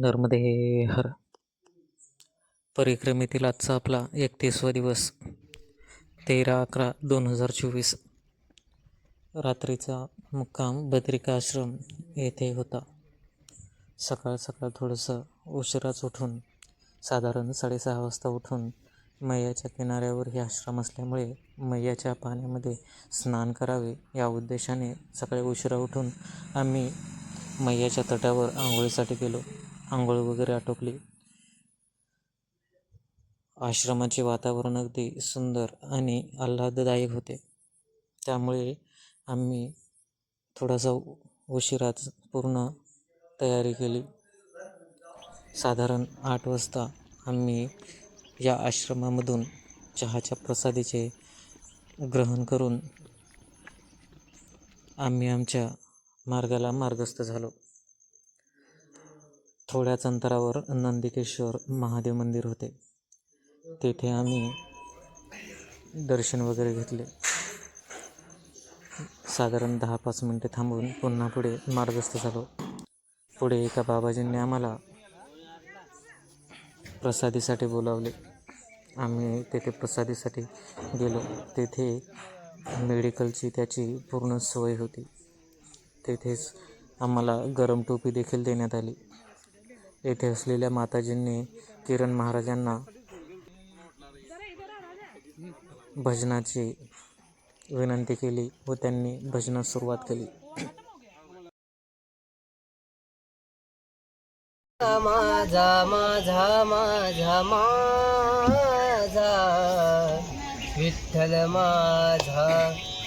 नर्मदे हर. परिक्रमेतील आजचा आपला एकतीसवा दिवस तेरा अकरा दोन हजार चोवीस. रात्रीचा मुक्काम बद्रिका आश्रम येथे होता. सकाळ सकाळ थोडंसं उशिराच उठून साधारण साडेसहा वाजता उठून मैयाच्या किनाऱ्यावर हे आश्रम असल्यामुळे मैयाच्या पाण्यामध्ये स्नान करावे या उद्देशाने सकाळी उशिरा उठून आम्ही मैयाच्या तटावर आंघोळीसाठी गेलो. आंघोळ वगैरे आटोपली. आश्रमाचे वातावरण अगदी सुंदर आणि आल्हाददायक होते. त्यामुळे आम्ही थोडासा उशिराच पूर्ण तयारी केली. साधारण आठ वाजता आम्ही या आश्रमामधून चहाच्या प्रसादीचे ग्रहण करून आम्ही आमच्या मार्गाला मार्गस्थ झालो. थोड्याच अंतरावर नंदिकेश्वर महादेव मंदिर होते. तेथे आम्ही दर्शन वगैरे घेतले. साधारण दहा पाच मिनटे थांबून पुन्हा पुढे मार्गस्थ झालो. पुढे एका बाबाजींनी आम्हाला प्रसादीसाठी बोलावले. आम्ही तेथे प्रसादीसाठी गेलो. तेथे मेडिकलची त्याची पूर्ण सोय होती. तेथेच आम्हाला गरम टोपी देखील देण्यात आली. येथे असलेल्या माताजींनी किरण महाराजांना भजनाची विनंती केली व त्यांनी भजनास सुरुवात केली. माझा माझा माझा माझा विठ्ठल माझा.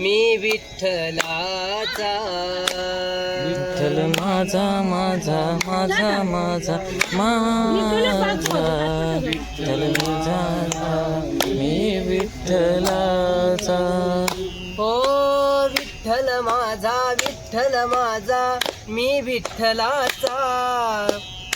मी विठ्ठलाचा. विठ्ठल माझा माझा माझा माझा माझा. विठ्ठल माझा मी विठ्ठलाचा. ओ विठ्ठल माझा विठ्ठल माझा मी विठ्ठलाचा.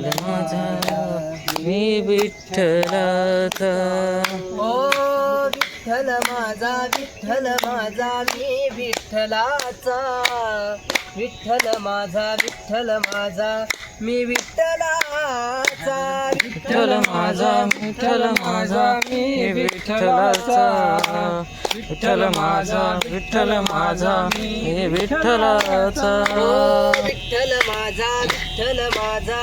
विठ्ठल माझा मी विठ्ठलाचा ओ विठ्ठल माझा विठ्ठल माझा मी विठ्ठलाचा विठ्ठल माझा विठ्ठल माझा मी विठ्ठलाचा विठ्ठल माझा विठ्ठल माझा मी विठ्ठलाचा विठ्ठल माझा विठ्ठल माझा मी विठ्ठलाचा विठ्ठल माझा विठ्ठल माझा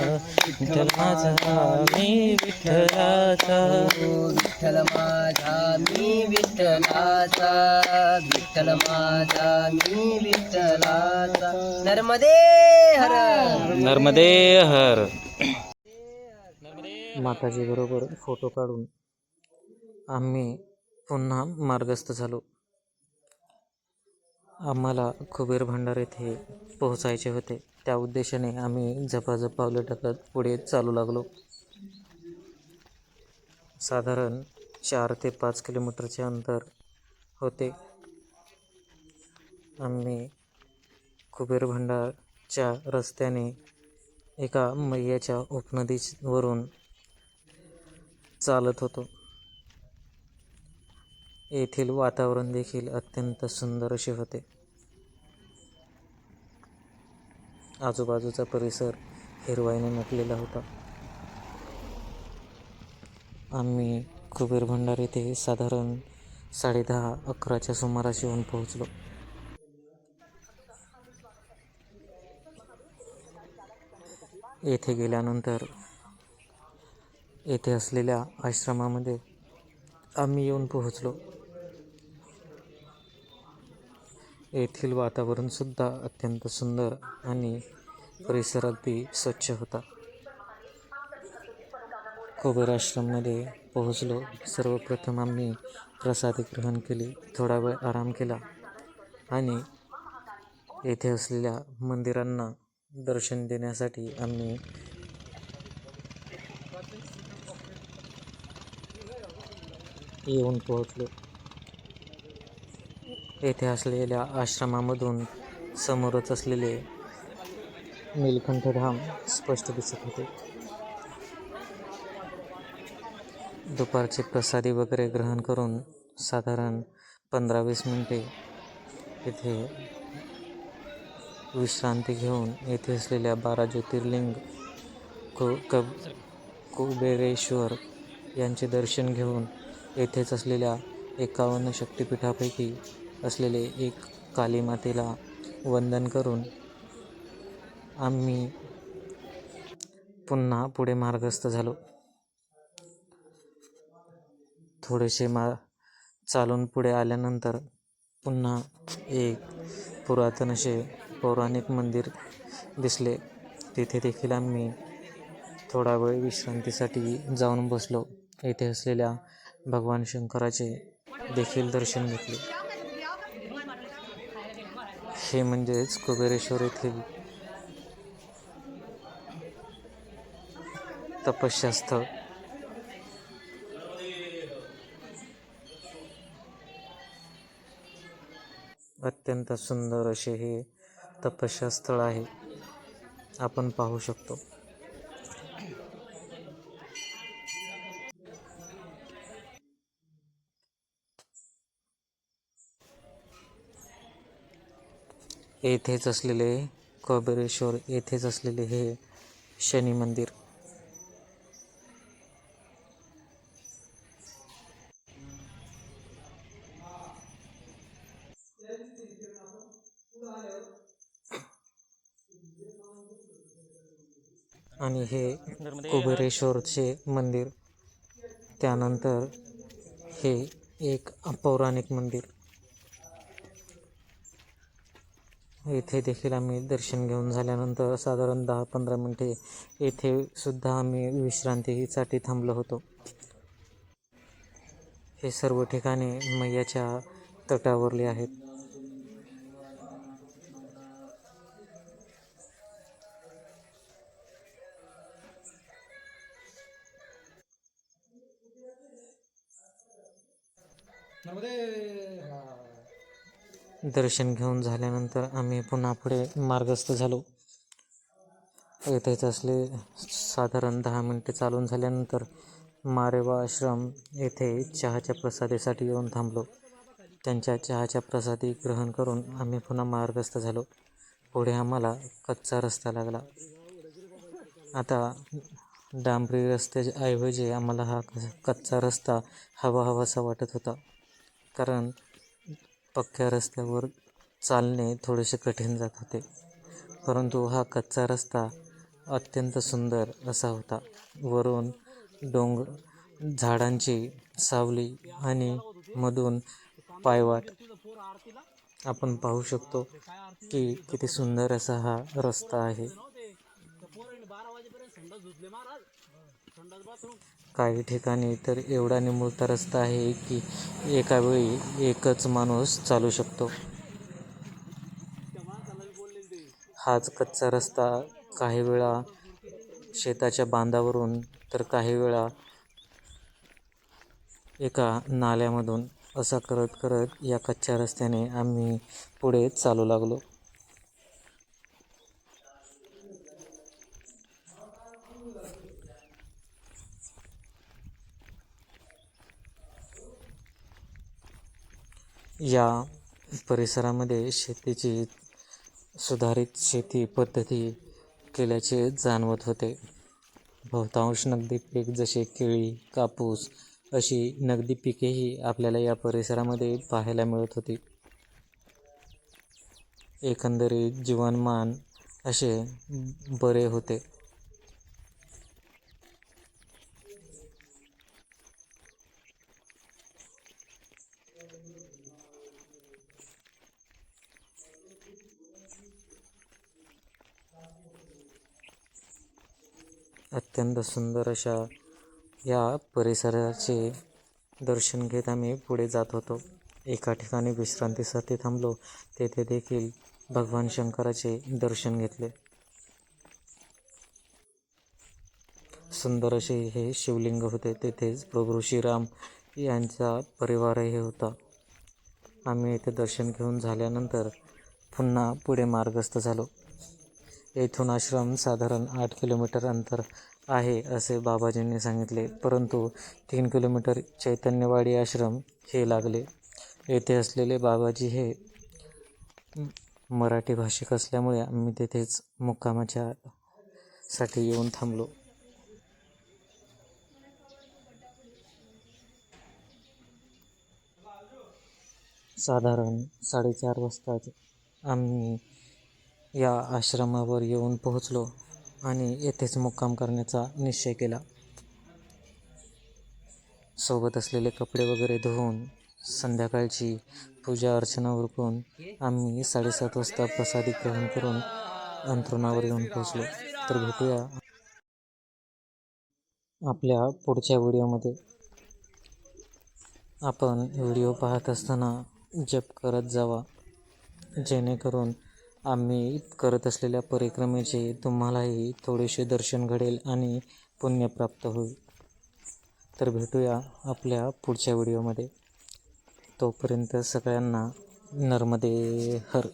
विठ्ठल माझा मी विठ्ठलाचा विठ्ठल माझा मी विठ्ठलाचा. विठ्ठल माझा मी विठ्ठलाचा. नर्मदे हर. नर्मदे हर. माताजी बरोबर फोटो काढून आम्ही पुन्हा मार्गस्थ झालो. आम्हाला कुबेर भंडार येथे पोहोचायचे होते. त्या उद्देशाने आम्ही झपाझप पावलं टाकत पुढे चालू लागलो. साधारण चार ते पाच किलोमीटरचे अंतर होते. आम्ही कुबेर भंडारच्या रस्त्याने एका मैयाच्या उपनदीवरून चालत होतो. येथील वातावरण देखील अत्यंत सुंदर असे होते. आजूबाजूचा परिसर हिरवाईने नटलेला होता. आम्ही कुबेर भंडार येथे साधारण साडेदहा अकराच्या सुमारास येऊन पोहोचलो. येथे गेल्यानंतर येथे असलेल्या आश्रमामध्ये आम्ही येऊन पोहोचलो. येथील वातावरणसुद्धा अत्यंत सुंदर आणि परिसर अगदी स्वच्छ होता. कुबेर आश्रममध्ये पोहोचलो. सर्वप्रथम आम्ही प्रसादी ग्रहण केली. थोडा वेळ आराम केला आणि येथे असलेल्या मंदिरांना दर्शन देण्यासाठी आम्ही येऊन पोहोचलो. येथे असलेल्या आश्रमामधून समोरच असलेले नीलकंठधाम स्पष्ट दिसत होते. दुपारचे प्रसादी वगैरे ग्रहण करून साधारण पंधरा वीस मिनटे येथे विश्रांती घेऊन येथे असलेल्या बारा ज्योतिर्लिंग कु कब कुबेरेश्वर यांचे दर्शन घेऊन येथेच असलेल्या एकावन्न शक्तिपीठापैकी असलेले एक कालीमातेला वंदन करून आम्ही पुन्हा पुढे मार्गस्थ झालो. थोडेसे मा चालून पुढे आल्यानंतर पुन्हा एक पुरातन असे पौराणिक मंदिर दिसले. तिथे देखील आम्ही थोडा वेळ विश्रांतीसाठी जाऊन बसलो. येथे असलेल्या भगवान शंकराचे देखील दर्शन घेतले. हे म्हणजेच कुबेरेश्वर येथील तपस्यास्थळ अत्यंत सुंदर असे हे तपस्यास्थळ आहे. आपण पाहू शकतो. येथेच असलेले कबेरेश्वर येथेच असलेले हे शनी मंदिर. आणि हे कुबेरेश्वरचे मंदिर. त्यानंतर हे एक पौराणिक मंदिर. येथे देखील आम्ही दर्शन घेऊन झाल्यानंतर साधारण दहा पंधरा मिनटे येथे सुद्धा आम्ही विश्रांतीसाठी थांबलो होतो. हे सर्व ठिकाणे मैयाच्या तटावरली आहेत. दर्शन घेऊन झाल्यानंतर आम्ही पुन्हा पुढे मार्गस्थ झालो. येथेच असले साधारण दहा मिनटे चालून झाल्यानंतर मारेवा आश्रम येथे चहाच्या प्रसादीसाठी येऊन थांबलो. त्यांच्या चहाच्या प्रसादी ग्रहण करून आम्ही पुन्हा मार्गस्थ झालो. पुढे आम्हाला कच्चा रस्ता लागला. आता डांबरी रस्त्याच्या ऐवजी आम्हाला हा कच्चा रस्ता हवा हवासा वाटत होता. कारण पक्क्या रस्त्यावर चालणे थोडेसे कठीण जात होते. परंतु हा कच्चा रस्ता अत्यंत सुंदर असा होता. वरून डोंग झाडांची सावली आणि मधून पायवाट. आपण पाहू शकतो की किती सुंदर असा हा रस्ता आहे. काही ठिकाणी तर एवढा निमुळता रस्ता आहे की एका वेळी एकच माणूस चालू शकतो. हाच कच्चा रस्ता काही वेळा शेताच्या बांधावरून तर काही वेळा एका नाल्यामधून. असा करत करत या कच्च्या रस्त्याने आम्ही पुढे चालू लागलो. या परिसरामध्ये शेतीची सुधारित शेती पद्धती केल्याचे जाणवत होते. बहुतांश नगदी पीक जसे केळी कापूस अशी नगदी पिकेही आपल्याला या परिसरामध्ये पाहायला मिळत होती. एकंदरीत जीवनमान असे बरे होते. अत्यंत सुंदर अशा या परिसराचे दर्शन घेत आम्ही पुढे जात होतो. एका ठिकाणी विश्रांतीसाठी थांबलो. तेथे देखील भगवान शंकराचे दर्शन घेतले. सुंदर असे हे शिवलिंग होते. तेथेच प्रभू श्रीराम यांचा परिवारही होता. आम्ही येथे दर्शन घेऊन झाल्यानंतर पुन्हा पुढे मार्गस्थ झालो. येथून आश्रम साधारण आठ किलोमीटर अंतर आहे असे बाबाजींनी सांगितले. परंतु तीन किलोमीटर चैतन्यवाडी आश्रम हे लागले. येथे असलेले बाबाजी हे मराठी भाषिक असल्यामुळे आम्ही तेथेच मुक्कामाच्या साठी येऊन थांबलो. साधारण साडेचार वाजताच आम्ही या आश्रमावर येऊन पोहोचलो. आणि येथेच मुक्काम करण्याचा निश्चय केला. सोबत असलेले कपडे वगैरे धुवून संध्याकाळची पूजा अर्चना उरकून आम्ही साडेसात वाजता प्रसादी ग्रहण करून अंथरुणावर येऊन पोहोचलो. तर भेटूया आपल्या पुढच्या व्हिडिओमध्ये. आपण व्हिडिओ पाहत असताना जप करत जावा जेणेकरून आम्ही करत असलेल्या परिक्रमेचे तुम्हालाही थोडेसे दर्शन घडेल आणि पुण्य प्राप्त होईल. तर भेटूया आपल्या पुढच्या व्हिडिओमध्ये. तोपर्यंत सगळ्यांना नर्मदे हर.